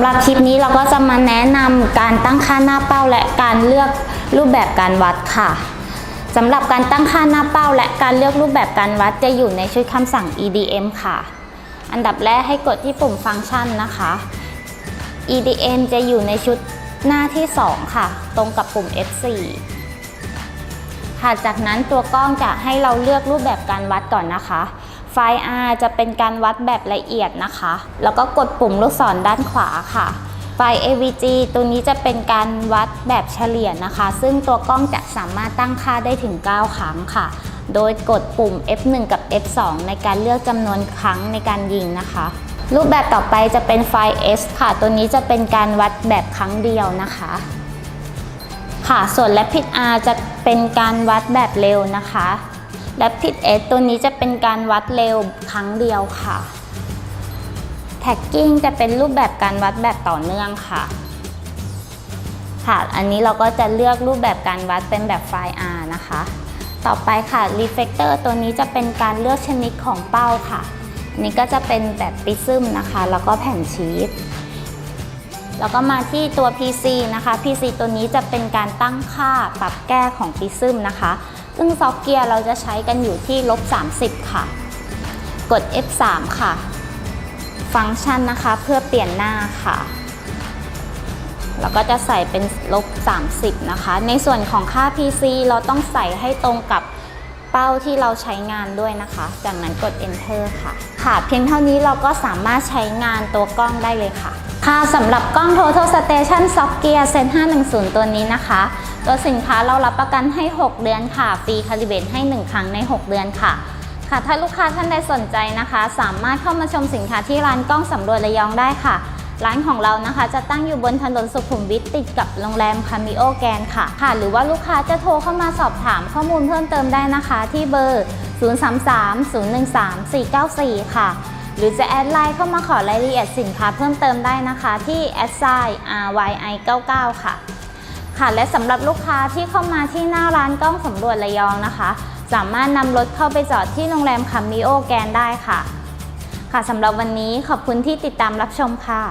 หรับคลิปนี้เราก็จะมาแนะนำการตั้งค่าหน้าเป้าและการเลือกรูปแบบการวัดค่ะสำหรับการตั้งค่าหน้าเป้า และการเลือกรูปแบบการวัดจะอยู่ในชุดคำสั่ง EDM ค่ะ อันดับแรกให้กดที่ปุ่มฟังก์ชันนะคะ EDM จะอยู่ในชุดหน้าที่ 2 ค่ะ ตรงกับปุ่ม F4 ค่ะ จากนั้นตัวกล้องจะให้เราเลือกรูปแบบการวัดก่อนนะคะ ไฟล์ R จะเป็นการวัดแบบละเอียดนะคะ แล้วก็กดปุ่มลูกศรด้านขวาค่ะไฟ AVG ตัวนี้จะเป็นการวัดแบบเฉลี่ยนะคะ ซึ่งตัวกล้องจะสามารถตั้งค่าได้ถึง 9 ครั้งค่ะ โดยกดปุ่ม F1 กับ F2 ในการเลือกจำนวนครั้งในการยิงนะคะ รูปแบบต่อไปจะเป็นไฟ S ค่ะ ตัวนี้จะเป็นการวัดแบบครั้งเดียวนะคะ ค่ะ ส่วน Rapid R จะเป็นการวัดแบบเร็วนะคะ Rapid S ตัวนี้จะเป็นการวัดเร็วครั้งเดียวค่ะ Tagging จะเป็นรูปแบบการวัดแบบต่อเนื่องค่ะ ค่ะ อันนี้เราก็จะเลือกรูปแบบการวัดเป็นแบบไฟล์ R นะคะ ต่อไปค่ะ Reflector ตัวนี้จะเป็นการเลือกชนิดของเป้าค่ะอันนี้ก็จะเป็นแบบปิซึมนะคะ แล้วก็แผ่นชีสแล้วก็มาที่ตัว PC นะคะ PC ตัวนี้จะเป็นการตั้งค่าปรับแก้ของ Prism นะคะ ซึ่งซอฟต์แวร์เราจะใช้กันอยู่ที่ลบ 30 ค่ะ กด F3 ค่ะ ฟังก์ชันนะคะเพื่อเปลี่ยนหน้าค่ะแล้วก็จะใส่เป็นลบ 30 นะคะ ในส่วนของค่า PC เราต้องใส่ให้ตรงกับเป้าที่เราใช้งานด้วยนะคะ จากนั้นกด Enter ค่ะ ค่ะ เพียงเท่านี้เราก็สามารถใช้งานตัวกล้องได้เลยค่ะ ค่ะสำหรับกล้อง Total Station Soft Gear Zen 510 ตัวนี้นะคะตัวสินค้าเรารับประกันให้ 6 เดือนค่ะ ฟรีคาลิเบตให้ 1 ครั้งใน 6 เดือนค่ะ ค่ะ ถ้าลูกค้าท่านใดสนใจนะคะ สามารถเข้ามาชมสินค้าที่ร้านกล้องสำรวจระยองได้ค่ะ ร้านของเรานะคะ จะตั้งอยู่บนถนนสุขุมวิทติดกับโรงแรมคามิโอแกนค่ะ ค่ะ หรือว่าลูกค้าจะโทรเข้ามาสอบถามข้อมูลเพิ่มเติมได้นะคะ ที่เบอร์ 033-013-494 ค่ะ หรือจะแอดไลน์เข้ามาขอรายละเอียดสินค้าเพิ่มเติมได้นะคะที่ a d s i RYI99 ค่ะ ค่ะ และสำหรับลูกค้าที่เข้ามาที่หน้าร้านกล้องสำรวจระยองนะคะ สามารถนำรถเข้าไปจอดที่โรงแรมคามิโอแกนได้ค่ะ ค่ะสำหรับวันนี้ขอบคุณที่ติดตามรับชมค่ะ